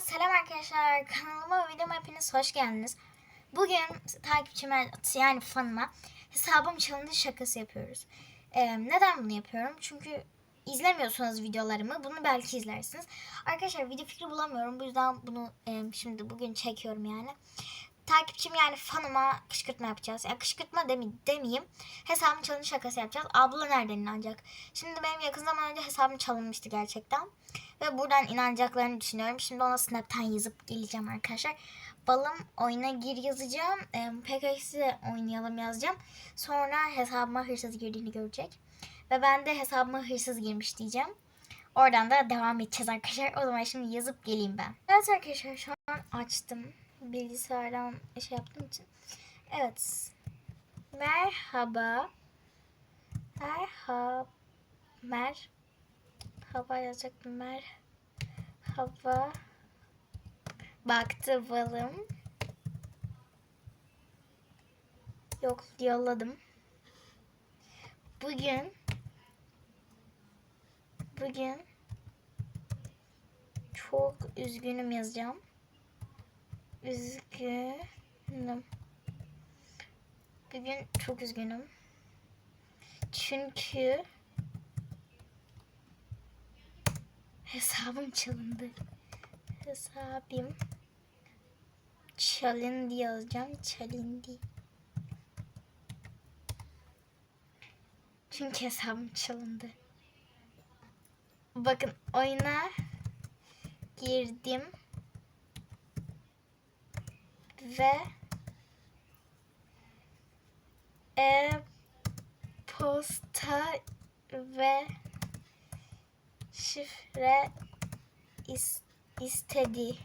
selam arkadaşlar. Kanalıma ve videoma hepiniz hoş geldiniz. Bugün takipçime yani fanıma hesabım çalındı şakası yapıyoruz. Ee, neden bunu yapıyorum? Çünkü izlemiyorsunuz videolarımı. Bunu belki izlersiniz. Arkadaşlar video fikri bulamıyorum. Bu yüzden bunu e, şimdi bugün çekiyorum yani. Takipçim yani fanıma kışkırtma yapacağız. Ya kışkırtma demi, demeyeyim. Hesabım çalındı şakası yapacağız. Abla nereden inanacak? Şimdi benim yakın zaman önce hesabım çalınmıştı gerçekten. Ve buradan inanacaklarını düşünüyorum. Şimdi ona Snap'ten yazıp geleceğim arkadaşlar. Balım oyuna gir yazacağım. E, PKX'i oynayalım yazacağım. Sonra hesabıma hırsız girdiğini görecek. Ve ben de hesabıma hırsız girmiş diyeceğim. Oradan da devam edeceğiz arkadaşlar. O zaman şimdi yazıp geleyim ben. Evet arkadaşlar şu an açtım. Bilgisayardan şey yaptığım için. Evet. Merhaba. Merhaba. Mer. Hava yazacaktım. Merhaba. Baktı balım. Yok yolladım. Bugün bugün çok üzgünüm yazacağım. Üzgünüm. Bugün çok üzgünüm. Çünkü hesabım çalındı. Hesabım çalındı yazacağım. Çalındı. Çünkü hesabım çalındı. Bakın oyuna girdim ve e-posta ve şifre is- istedi.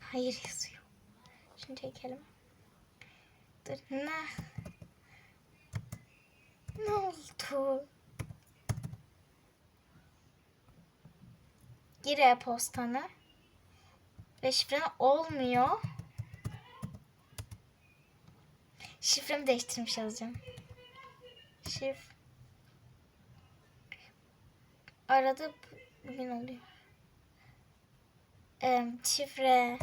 Hayır yazıyor. Şunu çekelim. Dur ne? Ne oldu? Gir e-postanı. Ve şifren olmuyor. Şifremi değiştirmiş yazacağım. Şif. Arada bu- bugün oluyor. Ee, şifremi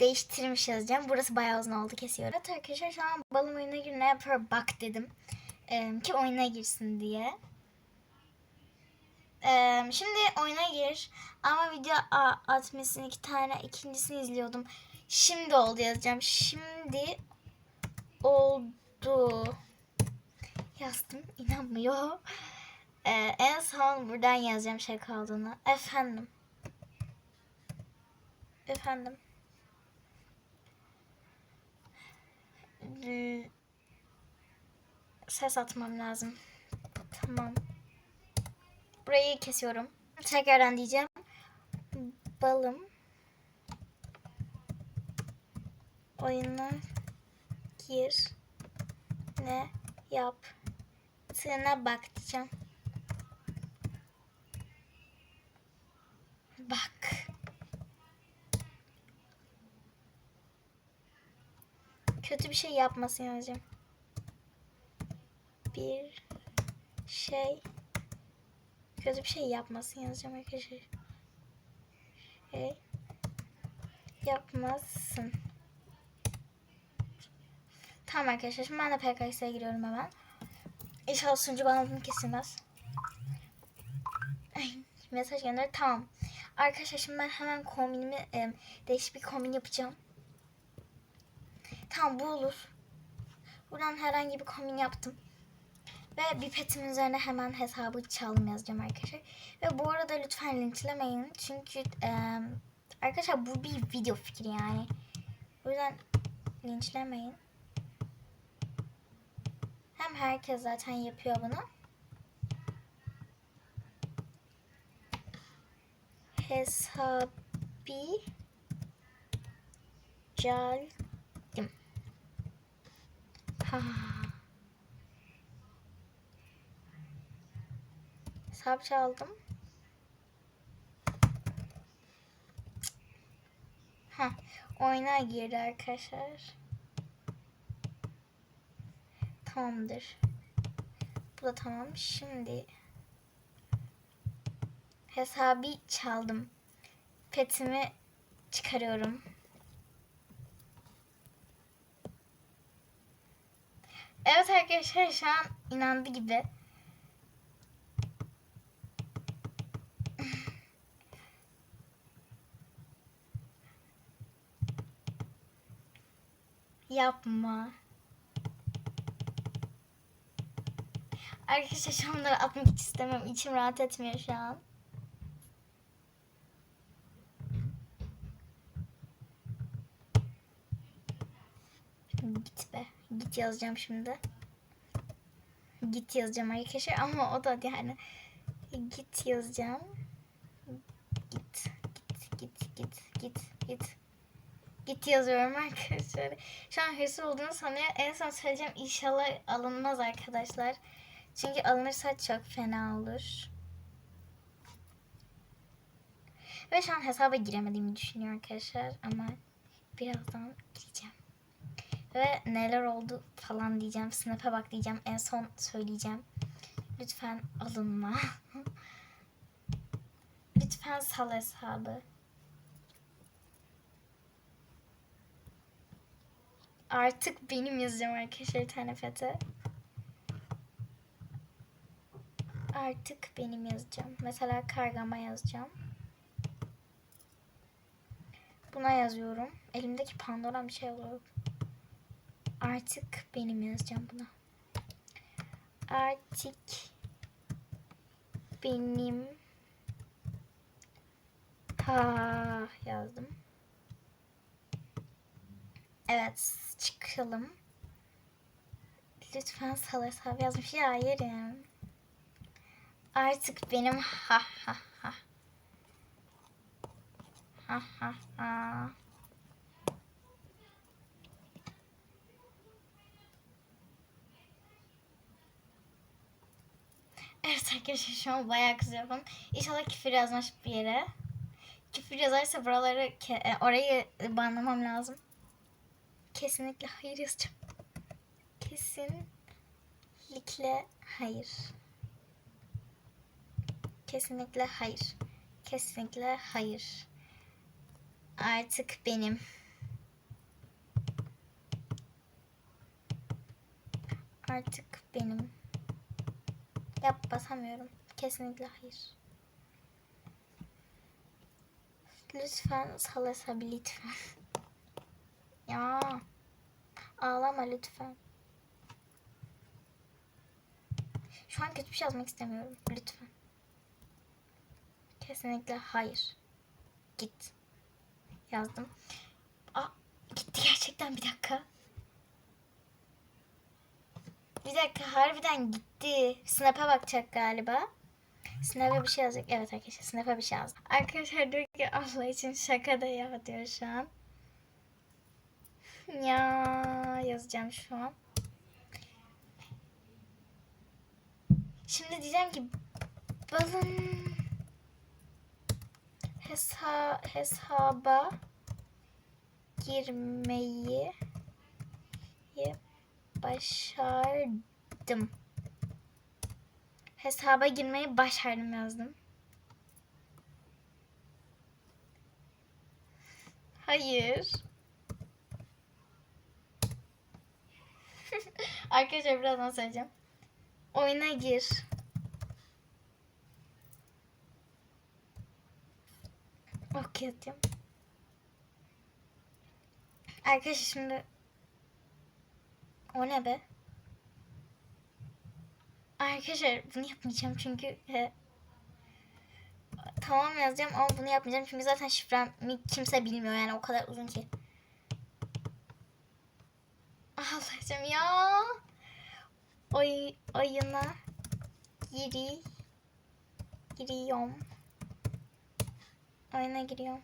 değiştirmiş yazacağım. Burası bayağı uzun oldu kesiyorum. Evet arkadaşlar şu an balım oyuna gir ne yapar bak dedim. Ki oyuna girsin diye. Ee, şimdi oyuna gir. Ama video atmasın iki tane ikincisini izliyordum. Şimdi oldu yazacağım. Şimdi oldu. Yazdım. inanmıyor. Ee, en son buradan yazacağım şey kaldığını. Efendim. Efendim. Ses atmam lazım. Tamam. Burayı kesiyorum. Tekrardan diyeceğim. Balım. Oyuna gir. Ne yaptığına bak diyeceğim. Bak. Kötü bir şey yapmasın yazacağım. Bir şey kötü bir şey yapmasın yazacağım arkadaşlar. Şey yapmasın. Tamam arkadaşlar şimdi ben de PKX'e giriyorum hemen. İnşallah sunucu bana bunu kesilmez. Mesaj gönder. Tamam. Arkadaşlar şimdi ben hemen kombinimi e, değişik bir kombin yapacağım. Tamam bu olur. Buradan herhangi bir kombin yaptım. Ve bir petimin üzerine hemen hesabı çaldım yazacağım arkadaşlar. Ve bu arada lütfen linçlemeyin. Çünkü e, arkadaşlar bu bir video fikri yani. O yüzden linçlemeyin. Hem herkes zaten yapıyor bunu. Hesabı çaldım. Ha. Hesap çaldım. Ha, oyuna girdi arkadaşlar. Tamamdır. da tamam. Şimdi hesabı çaldım. Petimi çıkarıyorum. Evet arkadaşlar şu an inandı gibi. Yapma. Arkadaşlar şu anları atmak istemem. İçim rahat etmiyor şu an. Git be. Git yazacağım şimdi. Git yazacağım arkadaşlar ama o da yani git yazacağım. Git git git git git git. Git yazıyorum arkadaşlar. Şu an hırsız olduğunu sanıyor. En son söyleyeceğim inşallah alınmaz arkadaşlar. Çünkü alınırsa çok fena olur. Ve şu an hesaba giremediğimi düşünüyor arkadaşlar. Ama birazdan gireceğim. Ve neler oldu falan diyeceğim. Sınıfa bak diyeceğim. En son söyleyeceğim. Lütfen alınma. Lütfen sal hesabı. Artık benim yazacağım arkadaşlar bir tane fete. Artık benim yazacağım. Mesela kargama yazacağım. Buna yazıyorum. Elimdeki Pandora bir şey oluyor. Artık benim yazacağım buna. Artık benim ha yazdım. Evet çıkalım. Lütfen sal hesabı yazmış ya yerim. Artık benim ha ha ha. Ha ha ha. Evet arkadaşlar şu an bayağı kızıyorum. İnşallah küfür yazmış bir yere. Küfür yazarsa buraları e, orayı banlamam lazım. Kesinlikle hayır yazacağım. Kesinlikle hayır. Kesinlikle hayır. Kesinlikle hayır. Artık benim. Artık benim. Yap basamıyorum. Kesinlikle hayır. Lütfen sal hesabı lütfen. Ya. Ağlama lütfen. Şu an kötü bir şey yazmak istemiyorum. Lütfen. Kesinlikle hayır. Git. Yazdım. Aa, gitti gerçekten bir dakika. Bir dakika harbiden gitti. Snap'a bakacak galiba. Snap'a bir şey yazacak. Evet arkadaşlar Snap'a bir şey yazdı. Arkadaşlar diyor ki Allah için şaka da ya diyor şu an. Ya yazacağım şu an. Şimdi diyeceğim ki balın hesa hesaba girmeyi başardım. Hesaba girmeyi başardım yazdım. Hayır. Arkadaşlar birazdan söyleyeceğim. Oyuna gir. Ok yazacağım. Arkadaşlar şimdi o ne be? Arkadaşlar bunu yapmayacağım çünkü e, tamam yazacağım ama bunu yapmayacağım çünkü zaten şifremi kimse bilmiyor yani o kadar uzun ki. Allah'ım ya. Oy, oyuna giri giriyorum. Oyuna giriyorum.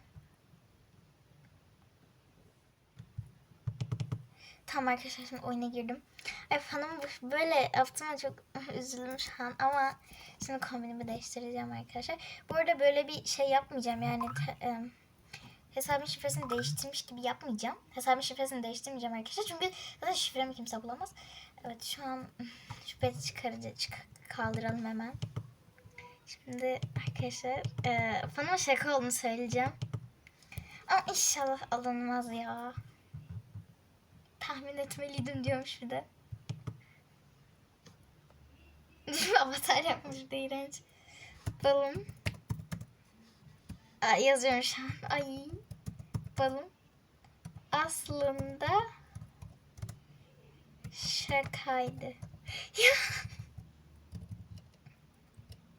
Tamam arkadaşlar şimdi oyuna girdim. Ay fanım böyle yaptığıma çok üzüldüm şu an ama şimdi kombinimi değiştireceğim arkadaşlar. Bu arada böyle bir şey yapmayacağım yani hesabın şifresini değiştirmiş gibi yapmayacağım. Hesabın şifresini değiştirmeyeceğim arkadaşlar çünkü zaten şifremi kimse bulamaz. Evet şu an beti çıkarıcı çık kaldıralım hemen. Şimdi arkadaşlar e, bana şaka olduğunu söyleyeceğim. Ama inşallah alınmaz ya. Tahmin etmeliydim diyormuş bir de. Avatar yapmış da iğrenç. Balım. Aa, yazıyorum şu an. Ay. Balım. Aslında şakaydı. Ya.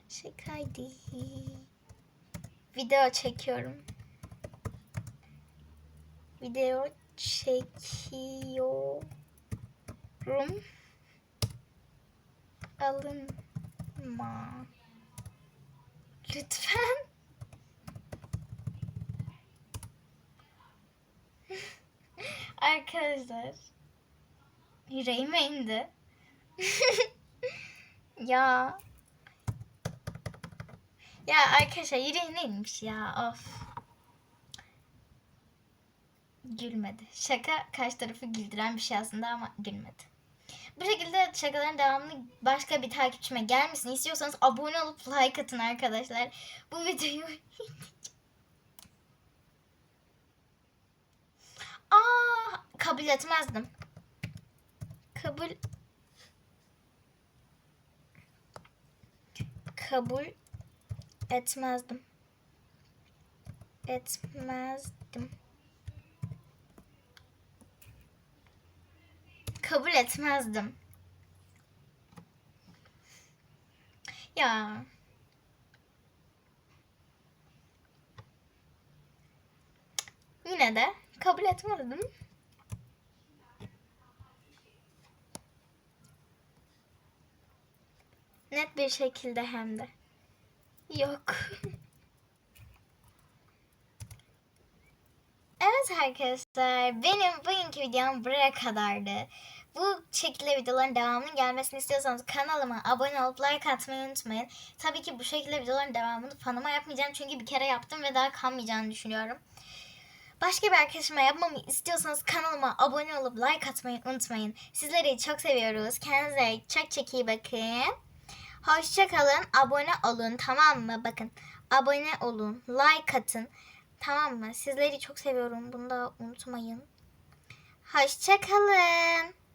Şakaydı. Video çekiyorum. Video çekiyorum. Alınma. Lütfen. Arkadaşlar. Yüreğime indi. ya. Ya arkadaşlar yüreğine inmiş ya. Of. Gülmedi. Şaka karşı tarafı güldüren bir şey aslında ama gülmedi. Bu şekilde şakaların devamlı başka bir takipçime gelmesini istiyorsanız abone olup like atın arkadaşlar. Bu videoyu Aa, kabul etmezdim. Kabul kabul etmezdim. Etmezdim. Kabul etmezdim. Ya. Yine de kabul etmezdim. Bir şekilde hem de. Yok. Evet arkadaşlar benim bugünkü videom buraya kadardı. Bu şekilde videoların devamının gelmesini istiyorsanız kanalıma abone olup like atmayı unutmayın. Tabii ki bu şekilde videoların devamını fanıma yapmayacağım çünkü bir kere yaptım ve daha kalmayacağını düşünüyorum. Başka bir arkadaşıma yapmamı istiyorsanız kanalıma abone olup like atmayı unutmayın. Sizleri çok seviyoruz. Kendinize çok çok iyi bakın. Hoşçakalın. Abone olun tamam mı? Bakın abone olun. Like atın. Tamam mı? Sizleri çok seviyorum. Bunu da unutmayın. Hoşçakalın.